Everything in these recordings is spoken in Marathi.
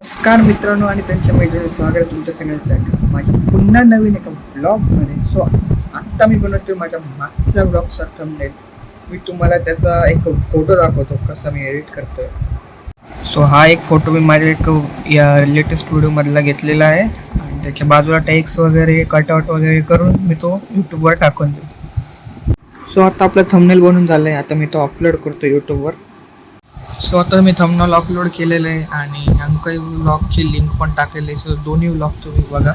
नमस्कार मित्रांनो आणि त्यांच्या मैत्रिणी स्वागत तुमच्या सगळ्यांचं माझ्या पुन्हा नवीन एका ब्लॉगमध्ये सो आत्ता मी बनवतोय माझ्या मागच्या ब्लॉगचा थंबनेल मी तुम्हाला त्याचा एक फोटो दाखवतो कसा मी एडिट करतोय. सो हा एक फोटो मी माझ्या एक या लेटेस्ट व्हिडिओमधला घेतलेला आहे. आणि त्याच्या बाजूला टेक्स वगैरे कटआउट वगैरे करून मी तो यूट्यूबवर टाकून देतो. सो आता आपला थंबनेल बनून झालं आहे आता मी तो अपलोड करतो यूट्यूबवर सो आता मी थंबनेल अपलोड केलेलं आहे आणि अंकाई व्लॉगची लिंक पण टाकलेली आहे. सो दोन्ही व्लॉग तुम्ही बघा.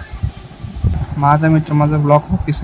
माझा मित्र माझा ब्लॉग ऑफिस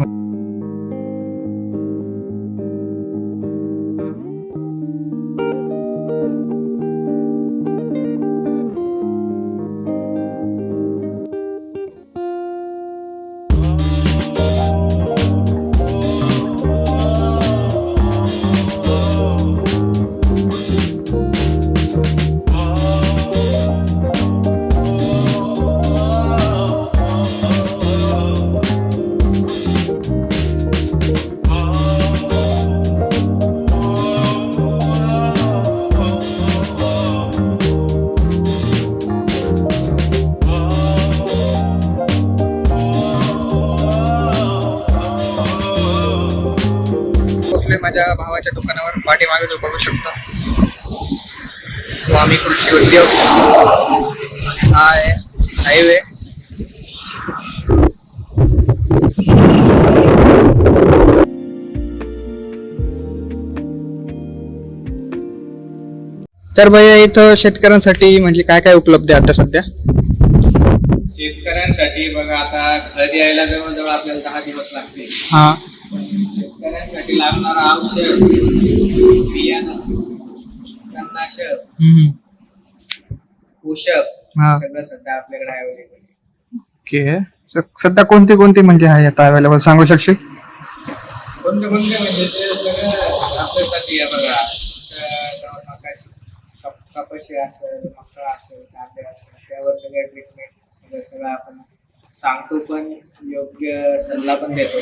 माझ्या भावाच्या दुकानावर पाठीमागे जो बघू शकता. स्वामी कृषी उद्योग हा आहे हायवे. तर भैया इथं शेतकऱ्यांसाठी म्हणजे काय काय उपलब्ध आहे आता सध्या? शेतकऱ्यांसाठी बघा आता खत यायला जवळजवळ आपल्याला दहा दिवस लागतील. हा. शेतकऱ्यांसाठी लागणारं औषध बियाणं तणनाशक. पोषक हा. सगळं सध्या आपल्याकडे अवेलेबल ओके. स- सध्या कोणते कोणते म्हणजे आहे आता अवेलेबल सांगू शकशील? कोणते कोणते म्हणजे ते सगळं आपल्यासाठी आहे बघा. अं, मकाशी कप- कपाशी असेल मका असेल कांदे असेल त्यावर सगळं ट्रीटमेंट सगळं सगळं आपण सांगतो पण योग्य सल्ला पण देतो.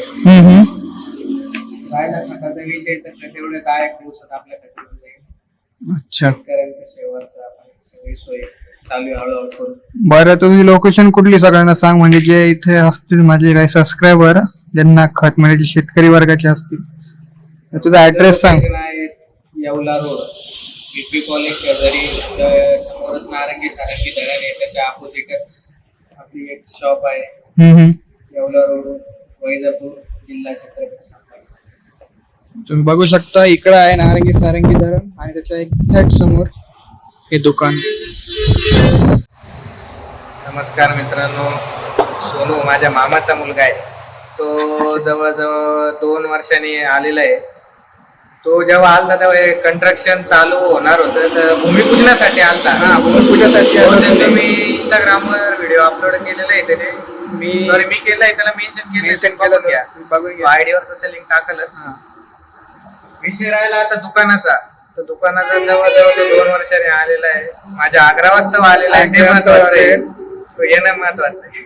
खताचा विषय तर तेवढे काय दिवसात आपल्याकडे? येऊन जाईल अच्छा. शेतकऱ्यांच्या सेवार्थ आपण सगळी सोय चालू हळूहळू करू बरं तुझी लोकेशन कुठली सगळ्यांना सांग? म्हणजे जे इथे असतील माझे काही सबस्क्रायबर ज्यांना खत म्हणजे जे शेतकरी वर्गाचे असतील. तुझा ऍड्रेस सांग. येवला रोड. बीपी कॉलेज शेजारी समोरच नारंगी सारंगी धरण आहे. त्याच्या अपोजिटच आपली एक शॉप आहे. येवला रोड वैजापूर जिल्हा छत्रपती तुम्ही बघू शकता इकडं आहे नारंगी सारंगी धरण आणि त्याच्या एक्झॅक्ट समोर हे दुकान. नमस्कार मित्रांनो. सोनू माझ्या मामाचा मुलगा आहे. तो जवळजवळ दोन वर्षांनी आलेला आहे. तो जेव्हा आलता तेव्हा कंस्ट्रक्शन चालू होणार होतं. तर भूमिपूजनासाठी आलता. हा होतो तर मी. मी इंस्टाग्राम वर व्हिडिओ अपलोड केलेला आहे त्याने. मी सॉरी मी केलंय त्याला मेन्शन केलं. बघून घ्या. आयडीवर तसं लिंक टाकलच. विषय राहिला आता दुकानाचा. तर दुकानाचा जवळजवळ तो दोन वर्षाने आलेला आहे. माझ्या अकरा वाजता आलेला आहे ते महत्वाचं आहे. तो येणं महत्वाचं आहे.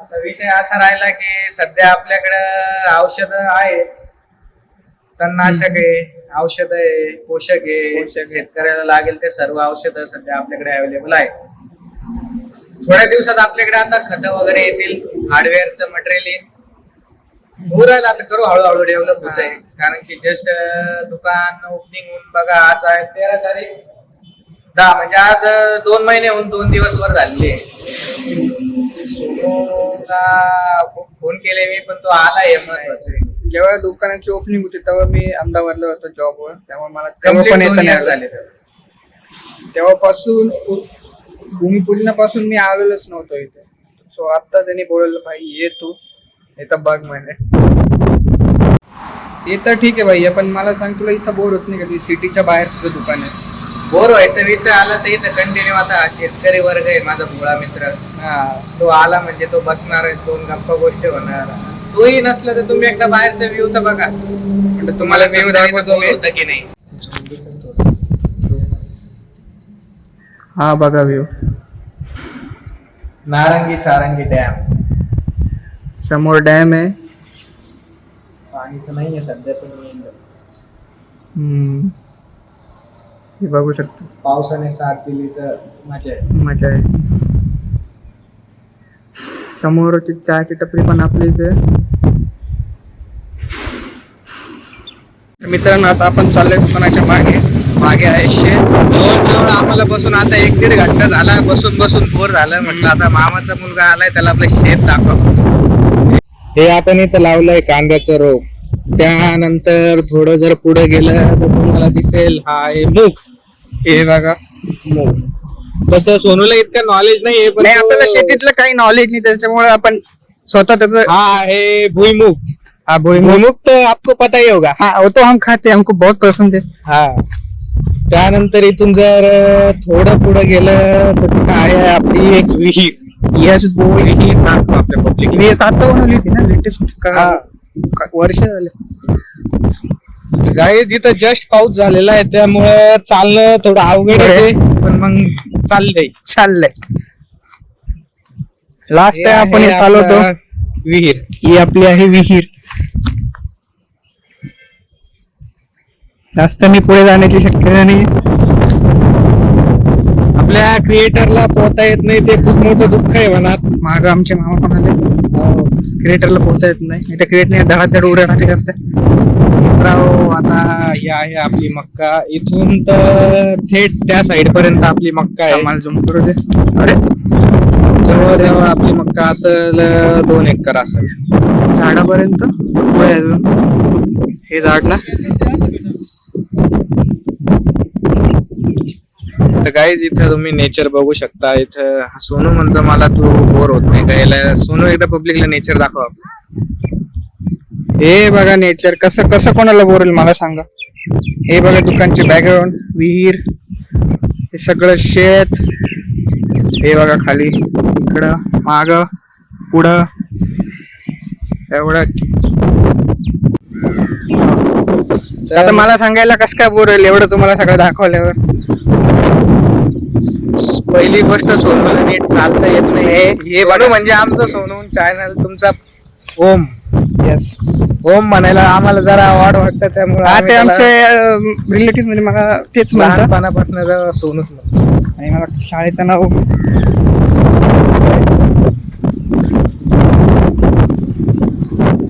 आता विषय असा राहिला की सध्या आपल्याकडं औषध आहे. तणनाशक आहे औषध आहे पोषक आहे. शेतकऱ्याला लागेल ते सर्व औषधं सध्या आपल्याकडे अवेलेबल आहे. थोड्या दिवसात आपल्याकडे आता खत वगैरे येतील. हार्डवेअरचं मटेरियल येईल. राहिलं आता करू हळूहळू डेव्हलप होत आहे. कारण की जस्ट दुकान ओपनिंग होऊन बघा आज आहे तेरा तारीख. दहा म्हणजे आज दोन महिने होऊन दोन दिवस वर झालेले सोनूला फोन केले मी पण तो आला हे महत्वाचं. आहे जेव्हा दुकानाची ओपनिंग होती तेव्हा मी अहमदाबादला होतो जॉबवर त्यामुळे मला तेव्हा Complete पण दोन येता नाही झाले आलं. तेव्हापासून भूमिपूजनापासून मी आलेलोच नव्हतो इथे. सो आता त्यांनी बोलवलं भाई ये तू. इथं बघ म्हणे ते तर ठीक आहे भाई पण मला सांग तुला इथं बोर होत नाही का? सिटीच्या बाहेर तुझं दुकान आहे. बोर व्हायचा विषय आला तर इथं कंटिन्यू आता शेतकरी वर्ग आहे माझा भोळा मित्र. हा. तो आला म्हणजे तो बसणार आहे. दोन गप्पा गोष्टी होणार. तोही नसला तर तुम्ही एकदा बाहेरचा व्ह्यू तर बघा. म्हणजे तुम्हाला व्ह्यू दाखवतो होतं की नाही? हा बघा व्ह्यू नारंगी सारंगी डॅम समोर डॅम आहे पाणी तर नाहीये सध्या पण येईल. हम्म. हे बघू शकतो। पावसाने साथ दिली तर मजा आहे मजा आहे समोरची चहाची टपरी पण आपलीच आहे। मित्रांनो आता आपण चाललोय दुकानाच्या मागे. मागे आहे शेत. जवळजवळ आम्हाला बसून आता एक दीड घंटा झाला. बसून बसून बोर झालं. म्हटलं आता मामाचा मुलगा आलाय त्याला आपलं शेत दाखव. हे आपण इथं लावलंय कांद्याचं रोप. त्यानंतर थोडं जर पुढे गेलं तर तुम्हाला दिसेल हा आहे मूग. हे बघा मूग. तसं सोनूला इतकं नॉलेज नाही पण नाही आपल्याला शेतीतलं काही नॉलेज नाही त्याच्यामुळे आपण स्वतः त्याचं हा आहे भुईमुग. हा भुईमुग. भुईमुग तो आपको पता ही होगा. हाँ वो तो हम खाते हमको बहुत पसंद है हा. त्यानंतर इथून जर थोडं पुढे गेलं तर तिथं आहे आपली एक विहीर. यस बोय विहीर दाखव आपल्या पब्लिक मी आता बनवली होती ना लेटेस्ट हा. वर्ष झाले. गाई तिथं जस्ट पाऊस झालेला आहे त्यामुळं चालणं थोडं अवघड आहे. पण मग चाललंय. चाललंय. लास्ट हे टाइम आपण हे चालू होतो. विहीर. ही आपली आहे विहीर. जास्त मी पुढे जाण्याची शक्यता नाही आपल्या क्रिएटरला पोहता येत नाही ते खूप मोठं दुःख आहे मनात. माग आमचे मामा पण आले. क्रिएटरला पोहता येत नाही. त्या क्रिएटने धडाधड उड्या टाकत असते मित्रांनो, आता ही आहे आपली मक्का. इथून तर थेट त्या साइड पर्यंत आपली मक्का आहे. आम्हाला झुम करू दे. अरे. जवळजवळ आपली मक्का असेल दोन एकर असेल. झाडापर्यंत? हे झाड ना? तर गाईज इथं तुम्ही नेचर बघू शकता. इथं सोनू म्हणतो मला तू बोर होत नाही. गायला सोनू एकदा पब्लिकला नेचर दाखव. हे बघा नेचर कसं कसं कोणाला बोरेल मला सांगा. हे बघा दुकानचे बॅकग्राऊंड विहीर हे सगळं शेत. हे बघा खाली इकडं माग पुढं. एवढं. आता मला सांगायला कसं काय बोरेल एवढं तुम्हाला सगळं दाखवल्यावर. पहिली गोष्ट सोनूला नीट चालता येत नाही. हे- हे बघा. म्हणजे आमचं सोनू चॅनल तुमचा ओम. येस ओम म्हणायला आम्हाला जरा आवड वाटतं त्यामुळे हा ते आमचे रिलेटिव्ह म्हणजे मला तेच म्हणतात. लहानपणापासून सोनूच म्हणतो. आणि मला शाळेचं नाव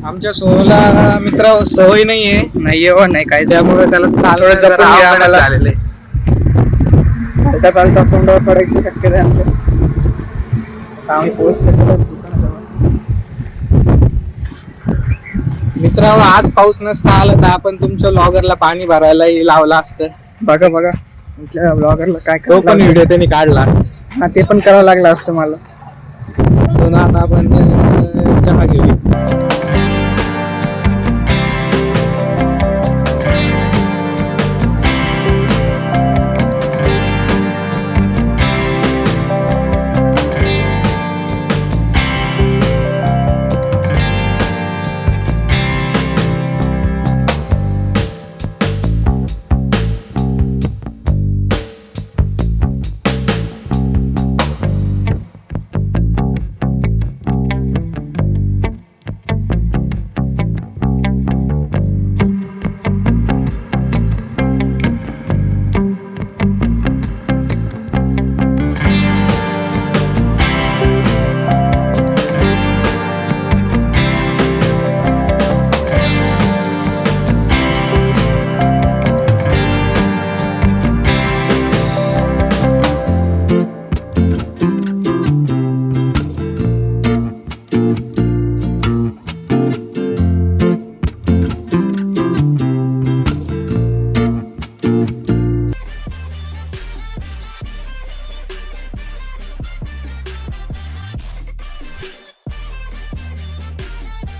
आमच्या सोनूला मित्र सवय नाहीये. नाही हो नाही काय त्यामुळे त्याला चालवलं चालता चालता तोंडावर पडायची शक्यता आहे आमच्या आता आम्ही मित्रांनो आज पाऊस नसता आला तर आपण तुमच्या लॉगरला पाणी भरायलाही लावलं असतं. बघा बघा. म्हटलं ब्लॉगरला काय तो पण. व्हिडिओ त्यांनी काढला असता. हा ते पण करावं लागलं असतं मला. सोना आता आपण चहा घेऊया